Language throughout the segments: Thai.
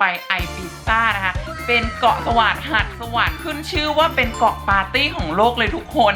ไปไอปิซ่านะคะ เป็นเกาะสวรรค์หัดสวรรค์ขึ้นชื่อว่าเป็นเกาะปาร์ตี้ของโลกเลยทุกคน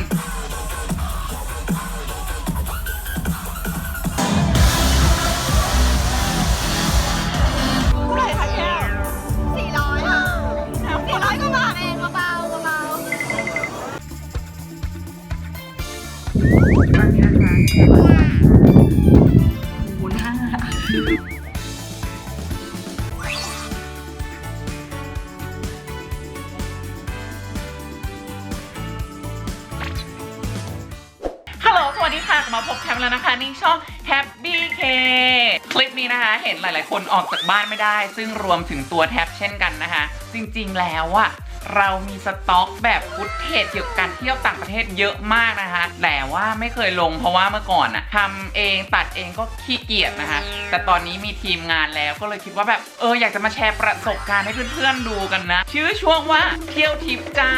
นหลายๆคนออกจากบ้านไม่ได้ ซึ่งรวมถึงตัวแท็บเช่นกันนะคะ จริงๆแล้วอะเรามีสต็อกแบบฟุตเทจเกี่ยวกับการเที่ยวต่างประเทศเยอะมากนะคะ แต่ว่าไม่เคยลงเพราะว่าเมื่อก่อนอะทำเองตัดเองก็ขี้เกียจนะคะ แต่ตอนนี้มีทีมงานแล้วก็เลยคิดว่าแบบเอออยากจะมาแชร์ประสบการณ์ให้เพื่อนๆดูกันนะ ชื่อช่วงว่าเที่ยวทิปจ้า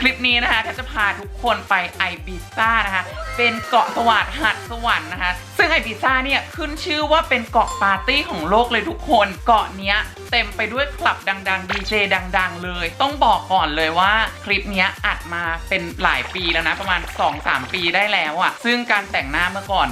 คลิปนี้นะคะก็จะพาทุกคนไปไอบิซ่านะคะ เป็นเกาะสวรรค์หัดสวรรค์นะคะ ซึ่งไอบิซ่าเนี่ยขึ้นชื่อว่าเป็นเกาะปาร์ตี้ของโลกเลยทุกคน เกาะเนี้ยเต็มไปด้วยคลับดังๆดีเจดัง ๆ เลย ต้องบอกก่อนเลยว่าคลิปนี้อัดมาเป็นหลายปีแล้วนะ ประมาณ 2-3 ปีได้แล้วอะ่ะ ซึ่งการแต่งหน้าเมื่อก่อน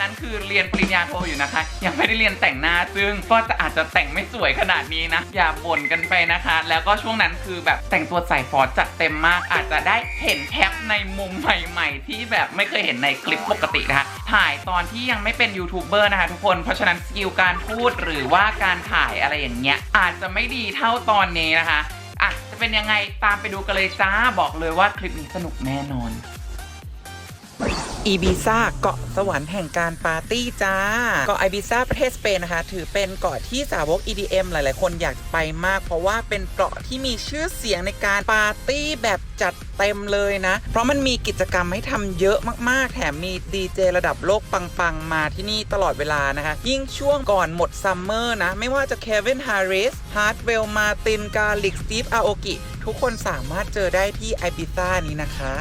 นั้นคือเรียนปริญญาโทอยู่นะคะ ยังไม่ได้เรียนแต่งหน้าซึ่งก็จะอาจจะแต่งไม่สวยขนาดนี้นะ อย่าบ่นกันไปนะคะ แล้วก็ช่วงนั้นคือแบบแต่งตัวใส่ฟอร์จัดเต็มมาก อาจจะได้เห็นแท็บในมุมใหม่ๆ ที่แบบไม่เคยเห็นในคลิปปกตินะคะถ่ายตอนที่ยังไม่เป็นยูทูบเบอร์นะคะทุกคนเพราะฉะนั้นสกิลการพูดหรือว่าการถ่ายอะไรอย่างเงี้ยอาจจะไม่ดีเท่าตอนนี้นะคะอะจะเป็นยังไงตามไปดูกันเลยจ้าบอกเลยว่าคลิปนี้สนุกแน่นอน อีบิซ่าเกาะสวรรค์แห่งการปาร์ตี้จ้า เกาะอีบิซ่าประเทศสเปนนะคะ ถือเป็นเกาะที่สาวก EDM หลาย ๆ คนอยากไปมาก เพราะว่าเป็นเกาะที่มีชื่อเสียงในการปาร์ตี้แบบจัดเต็มเลยนะ เพราะมันมีกิจกรรมให้ทำเยอะมาก ๆ แถมมีดีเจระดับโลกปัง ๆ มาที่นี่ตลอดเวลานะคะ ยิ่งช่วงก่อนหมดซัมเมอร์นะ ไม่ว่าจะเควินฮาริสฮาร์ดเวลมาตินกาลิกสตีฟอาโอกิทุกคนสามารถเจอได้ที่ไอบิซ่านี้นะคะ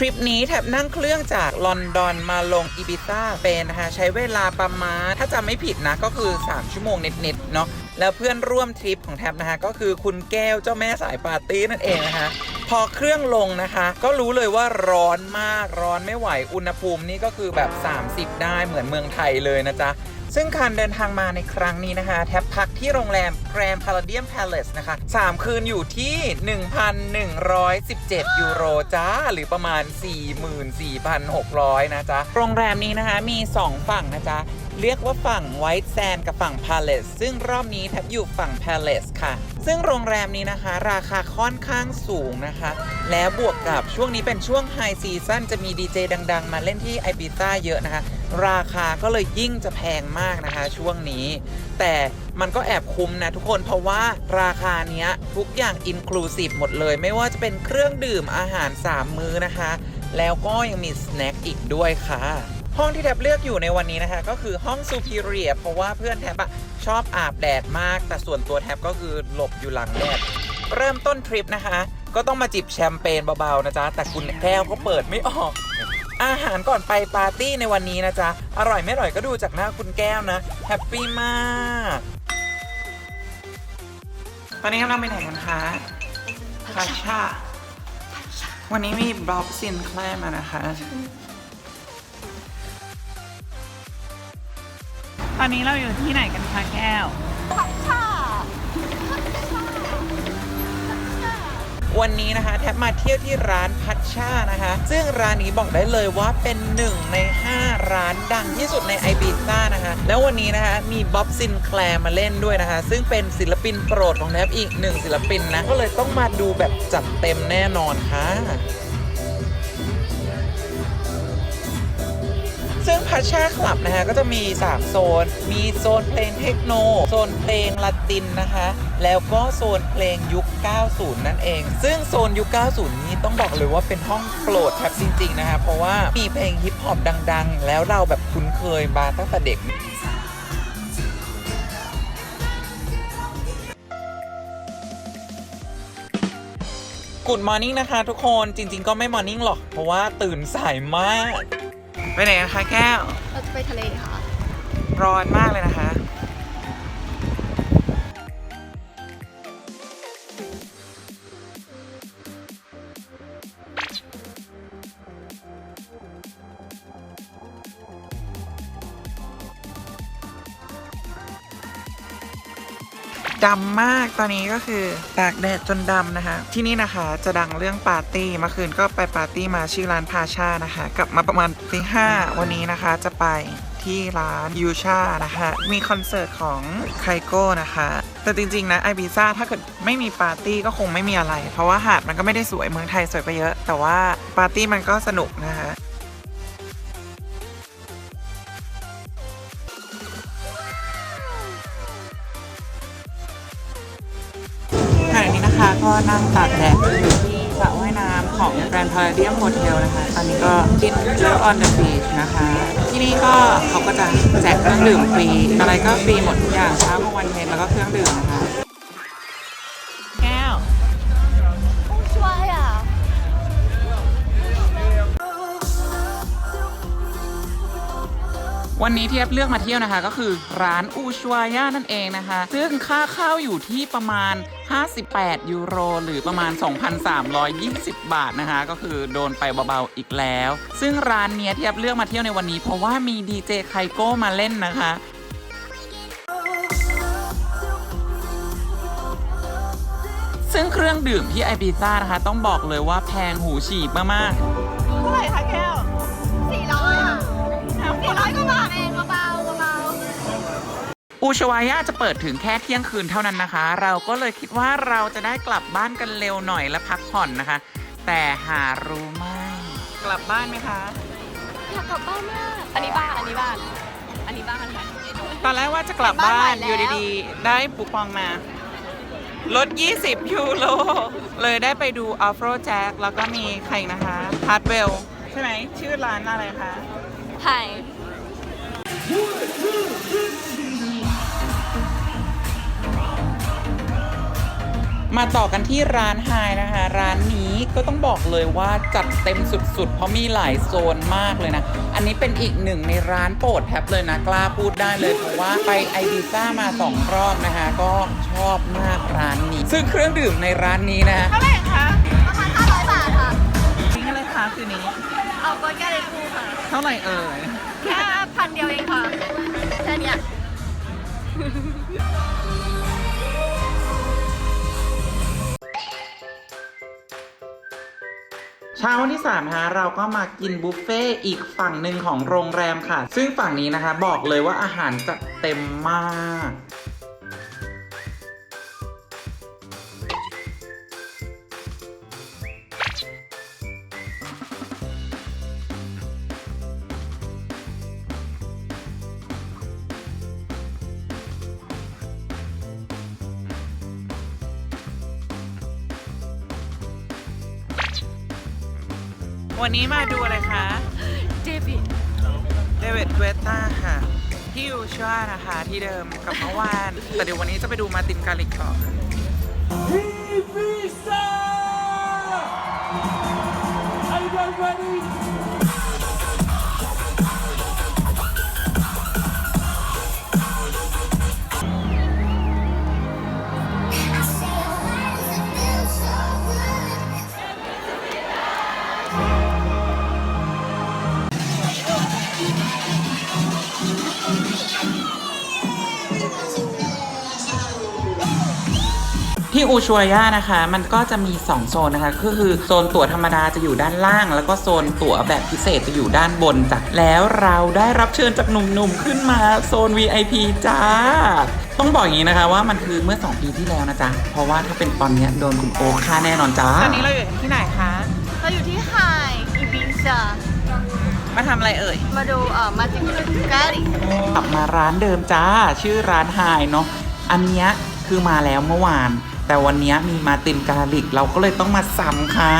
ทริปนี้แถบนั่งเครื่องจากลอนดอนมาลงอีบิซ่าเป็นนะคะใช้เวลาประมาณถ้าจำไม่ผิดนะก็คือ 3 ชั่วโมงเน็ตๆเนาะแล้วเพื่อนร่วมทริปของแท็บนะคะก็คือคุณแก้วเจ้าแม่สายปาร์ตี้นั่นเองนะคะพอเครื่องลงนะคะ ก็รู้เลยว่าร้อนมากร้อนไม่ไหวอุณหภูมินี่ก็คือแบบ 30 ได้เหมือนเมืองไทยเลยนะจ๊ะ ซึ่งการเดินทางมาในครั้งนี้นะคะ แท็บพักที่โรงแรม Grand Palladium Palace นะคะ 3 คืนอยู่ที่ 1,117 ยูโรจ้า หรือประมาณ 44,600 นะจ๊ะ โรงแรมนี้นะคะมี 2 ฝั่งนะจ๊ะ เรียกว่าฝั่ง White Sand กับฝั่ง Palace ซึ่งรอบนี้แท็บอยู่ฝั่ง Palace ค่ะ ซึ่งโรงแรมนี้นะคะ ราคาค่อนข้างสูงนะคะ แล้วบวกกับช่วงนี้เป็นช่วงไฮซีซั่นจะมีดีเจดัง ๆ มาเล่นที่ไอบิซ่าเยอะนะคะ ราคาก็เลยยิ่งจะแพงมากนะคะช่วงนี้ แต่มันก็แอบคุ้มนะทุกคนเพราะว่าราคาเนี้ยทุกอย่างอินคลูซีฟหมดเลย ไม่ว่าจะเป็นเครื่องดื่มอาหาร 3 มื้อนะคะ แล้วก็ยังมีสแน็คอีกด้วยค่ะ ห้องที่แท็บเลือกอยู่ในวันนี้นะคะ ก็คือห้อง Superior เพราะว่าเพื่อนแท็บอะชอบอาบแดดมาก แต่ส่วนตัวแท็บก็คือหลบอยู่หลังแดดเริ่มต้นทริปนะคะ ก็ต้องมาจิบแชมเปญเบาๆนะจ๊ะแต่คุณแก้วก็เปิดไม่ออก อาหารก่อนไปปาร์ตี้ในวันนี้นะจ๊ะ อร่อยไม่อร่อยก็ดูจากหน้าคุณแก้วนะ แฮปปี้มาก ตอนนี้กำลังไปไหนกันคะคาชา วันนี้มีบล็อบซินแคลมานะคะ ตอนนี้เราอยู่ที่ไหนกันคะแก้วๆผัดชา วันนี้นะคะ แท็บมาเที่ยวที่ร้านพัชชานะคะ ซึ่งร้านนี้บอกได้เลยว่าเป็นหนึ่งใน 5 ร้านดังที่สุดในไอบิซ่านะคะ แล้ววันนี้นะคะมีบ๊อบซินแคลร์มาเล่นด้วยนะคะ ซึ่งเป็นศิลปินโปรดของแท็บอีกหนึ่งศิลปินนะ ก็เลยต้องมาดูแบบจัดเต็มแน่นอนค่ะซึ่งพัชชาคลับนะคะ ก็จะมี 3 โซน มีโซนเพลงเทคโน โซนเพลงละตินนะคะ แล้วก็โซนเพลงยุค 90 นั่นเอง ซึ่งโซนยุค 90 นี้ต้องบอกเลยว่าเป็นห้องโปรดแทบจริง ๆ นะคะเพราะว่ามีเพลงฮิปฮอปดัง ๆ แล้วเราแบบคุ้นเคยมาตั้งแต่เด็กกูดมอร์นิ่งนะคะทุกคนจริง ๆ ก็ไม่มอร์นิ่งหรอก เพราะว่าตื่นสายมาก ไปไหนอะคะแก้ว เราจะไปทะเลค่ะ ร้อนมากเลยนะคะ ดำมากตอนนี้ก็คือตากแดดจนดำนะคะ ที่นี่นะคะจะดังเรื่องปาร์ตี้เมื่อคืนก็ไปปาร์ตี้มาชื่อร้านพาชานะคะ กลับมาประมาณตีห้าวันนี้นะคะจะไปที่ร้านยูชานะคะ มีคอนเสิร์ตของไคโก้นะคะ แต่จริง ๆ นะไอบิซ่าถ้าเกิดไม่มีปาร์ตี้ก็คงไม่มีอะไร เพราะว่าหาดมันก็ไม่ได้สวยเมืองไทยสวยไปเยอะ แต่ว่าปาร์ตี้มันก็สนุกนะคะ ก็นั่งตากแดดอยู่ที่สระว่ายน้ำของ Grand Palladium Hotel นะคะ ตอนนี้ก็กิน Love on the Beach นะคะ ที่นี่ก็เขาก็จะแจกเครื่องดื่มฟรี อะไรก็ฟรีหมดทุกอย่างเช้ากลางวันเย็นแล้วก็เครื่องดื่มนะคะ วันนี้ที่แอปเลือกมาเที่ยวนะคะ ก็คือร้านอูชวาย่านั่นเองนะคะ ซึ่งค่าเข้าอยู่ที่ประมาณ 58 ยูโร หรือประมาณ 2,320 บาทนะคะ ก็คือโดนไปเบาๆอีกแล้ว ซึ่งร้านเนี้ยที่แอปเลือกมาเที่ยวในวันนี้ เพราะว่ามีดีเจไคโก้มาเล่นนะคะซึ่งเครื่องดื่มที่ไอบิซ่านะคะ ต้องบอกเลยว่าแพงหูฉีกมากๆเท่าไหร่คะแก้ว อูชวายาจะเปิดถึงแค่เที่ยงคืนเท่านั้นนะคะ เราก็เลยคิดว่าเราจะได้กลับบ้านกันเร็วหน่อยและพักผ่อนนะคะ แต่หารู้ไม่กลับบ้านไหมคะๆอยากกลับบ้านมาก อันนี้บ้าน อันนี้บ้าน อันนี้บ้านค่ะ ตอนแรกว่าจะกลับบ้านบ้านใหม่แล้ว อยู่ดีๆ ได้ปูปองมา ลด 20 ยูโร เลยได้ไปดูอัลโฟรแจ็คแล้วก็มีใครอีกนะคะฮาร์ดเวลใช่ไหม ชื่อร้านอะไรคะ ไทย มาต่อกันที่ร้านไฮนะคะ ร้านนี้ก็ต้องบอกเลยว่าจัดเต็มสุดๆ เพราะมีหลายโซนมากเลยนะ อันนี้เป็นอีกหนึ่งในร้านโปรดแท็บเลยนะ กล้าพูดได้เลยเพราะว่าไปไอดิซ่ามาสองรอบนะคะ ก็ชอบมากร้านนี้ ซึ่งเครื่องดื่มในร้านนี้นะเท่าไหร่คะประมาณห้าร้อยบาทค่ะทิ้งอะไรคะคืนนี้ เอาโกแก้เลยคู่ค่ะ เท่าไหร่เอ่ยแค่พันเดียวเองค่ะแค่เนี้ย เช้าวันที่3นะคะเราก็มากินบุฟเฟ่ต์อีกฝั่งหนึ่งของโรงแรมค่ะ ซึ่งฝั่งนี้นะคะ บอกเลยว่าอาหารจัดเต็มมาก วันนี้มาดูอะไรคะเจบิเดวิดเวต้าค่ะ ที่ยูชัวนะคะที่เดิมกับเมื่อวาน แต่เดี๋ยววันนี้จะไปดูมาตินกาลิกต่อค่ะ Ibiza! Are you guys ready? ที่อูชัวย่านะคะ มันก็จะมี 2 โซนนะคะ ก็คือโซนตั๋วธรรมดาจะอยู่ด้านล่าง แล้วก็โซนตั๋วแบบพิเศษจะอยู่ด้านบนจ้ะแล้วเราได้รับเชิญจากหนุ่มๆขึ้นมาโซน VIP จ้าต้องบอกอย่างนี้นะคะว่ามันคือเมื่อ 2 ปีที่แล้วนะจ๊ะ เพราะว่าถ้าเป็นตอนเนี้ยโดนคุณโอฆ่าแน่นอนจ้าตอนนี้เราอยู่ที่ไหนคะ เราอยู่ที่ไฮอีบิซามาทำอะไรเอ่ย มาดูเอ่อมาจิกาลิกลับมาร้านเดิมจ้า ชื่อร้านไฮเนาะ อันเนี้ยคือมาแล้วเมื่อวาน แต่วันเนี้ยมีมาตินกาลิกเราก็เลยต้องมาซ้ำค่ะ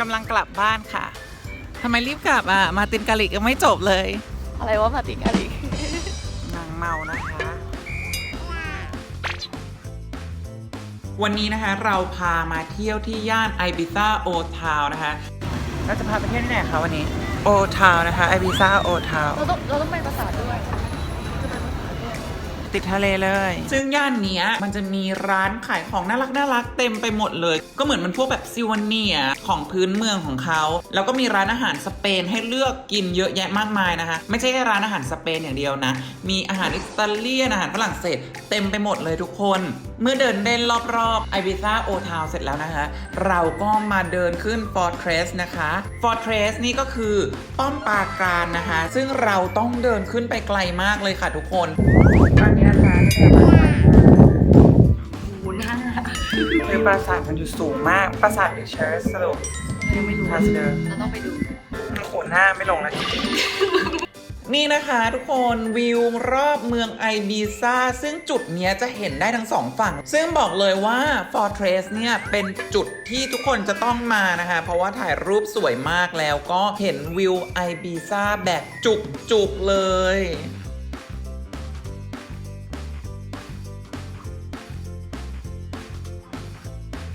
กำลังกลับบ้านค่ะทำไมรีบกลับอะ มาตินกาลิกยังไม่จบเลย อะไรว่ามาติกาลิน วันนี้นะคะเราพามาเที่ยวที่ย่านไอบิซ่าโอทาวนะคะเราจะพาไปเที่ยวที่ไหนคะวันนี้โอทาวนะคะไอบิซ่าโอทาวเราต้องเราต้องไปภาษาทด้วย ติดทะเลเลย ซึ่งย่านเนี้ยมันจะมีร้านขายของน่ารักน่ารักเต็มไปหมดเลย ก็เหมือนมันพวกแบบซิวาเนีย ของพื้นเมืองของเขา แล้วก็มีร้านอาหารสเปนให้เลือกกินเยอะแยะมากมายนะคะ ไม่ใช่แค่ร้านอาหารสเปนอย่างเดียวนะ มีอาหารอิตาเลียนอาหารฝรั่งเศส เต็มไปหมดเลยทุกคน เมื่อเดินเล่นรอบๆไอบิซ่าโอทาวเสร็จแล้วนะคะ เราก็มาเดินขึ้น Fortress นะคะ Fortress นี่ก็คือป้อมปราการนะคะ ซึ่งเราต้องเดินขึ้นไปไกลมากเลยค่ะทุกคนตอนนี้นะคะ คือปราสาทมันอยู่สูงมาก ปราสาทหรือเชอร์สรุปยังไม่รู้พาสเดอร์เราต้องไปดูโขนหน้าไม่ลงแล้วนี่นะคะทุกคนวิวรอบเมืองไอบีซาซึ่งจุดเนี้ยจะเห็นได้ทั้งสองฝั่ง ซึ่งบอกเลยว่า Fortress เนี่ย เป็นจุดที่ทุกคนจะต้องมานะคะ เพราะว่าถ่ายรูปสวยมากแล้วก็เห็นวิวไอบีซาแบบจุกๆเลย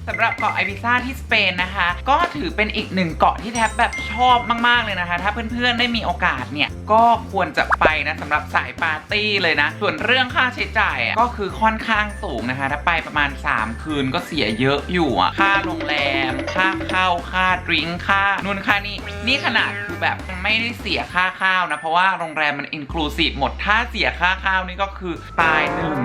สำหรับเกาะไอบิซ่าที่สเปนนะคะ ก็ถือเป็นอีกหนึ่งเกาะที่แทบแบบชอบมาก ๆ เลยนะคะ ถ้าเพื่อนๆได้มีโอกาสเนี่ย ก็ควรจะไปนะสำหรับสายปาร์ตี้เลยนะ ส่วนเรื่องค่าใช้จ่ายก็คือค่อนข้างสูงนะคะ ถ้าไปประมาณ 3 คืนก็เสียเยอะอยู่อะค่าโรงแรม ค่าข้าวค่าดริงก์ค่านู่นค่านี่นี่ขนาดคือแบบไม่ได้เสียค่าข้าวนะเพราะว่าโรงแรมมันอินคลูซีฟหมดถ้าเสียค่าข้าวนี่ก็คือตายหนึ่ง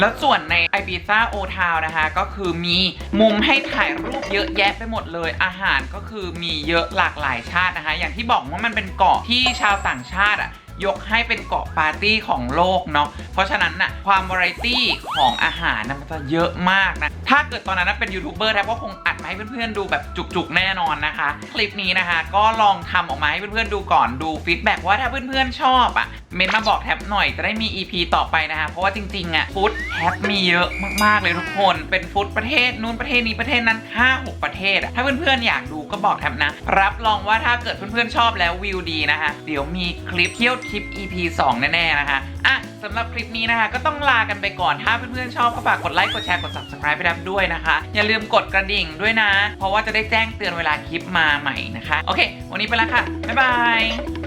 แล้วส่วนในไอบีซ่าโอทาวนะคะก็คือมีมุมให้ถ่ายรูปเยอะแยะไปหมดเลย อาหารก็คือมีเยอะหลากหลายชาตินะคะ อย่างที่บอกว่ามันเป็นเกาะที่ชาวต่างชาติอะ ยกให้เป็นเกาะปาร์ตี้ของโลกเนาะเพราะฉะนั้นน่ะความวาไรตี้ของอาหารนะมันจะเยอะมากนะ ถ้าเกิดตอนนั้นเป็นยูทูบเบอร์แทบก็คงอัดมาให้เพื่อนๆดูแบบจุกๆแน่นอนนะคะ คลิปนี้นะคะ ก็ลองทำออกมาให้เพื่อนๆดูก่อนดูฟีดแบ็กว่าถ้าเพื่อนๆชอบอะเมนมาบอกแท็บหน่อยจะได้มี EP ต่อไปนะคะ เพราะว่าจริงๆอะฟุตแท็บมีเยอะมากๆเลยทุกคน เป็นฟุตประเทศนู้นประเทศนี้ประเทศนั้น5-6ประเทศอะถ้าเพื่อนๆอยากดู ก็บอกแทบนะ รับรองว่าถ้าเกิดเพื่อนๆชอบแล้ววิวดีนะคะเดี๋ยวมีคลิปเที่ยวทิป EP 2 แน่ๆนะคะอะสำหรับคลิปนี้นะคะ ก็ต้องลากันไปก่อน ถ้าเพื่อนๆชอบก็ฝากกดไลค์กดแชร์กด subscribe ไปดับด้วยนะคะ อย่าลืมกดกระดิ่งด้วยนะ เพราะว่าจะได้แจ้งเตือนเวลาคลิปมาใหม่นะคะ โอเค วันนี้ไปแล้วค่ะ บ๊ายบาย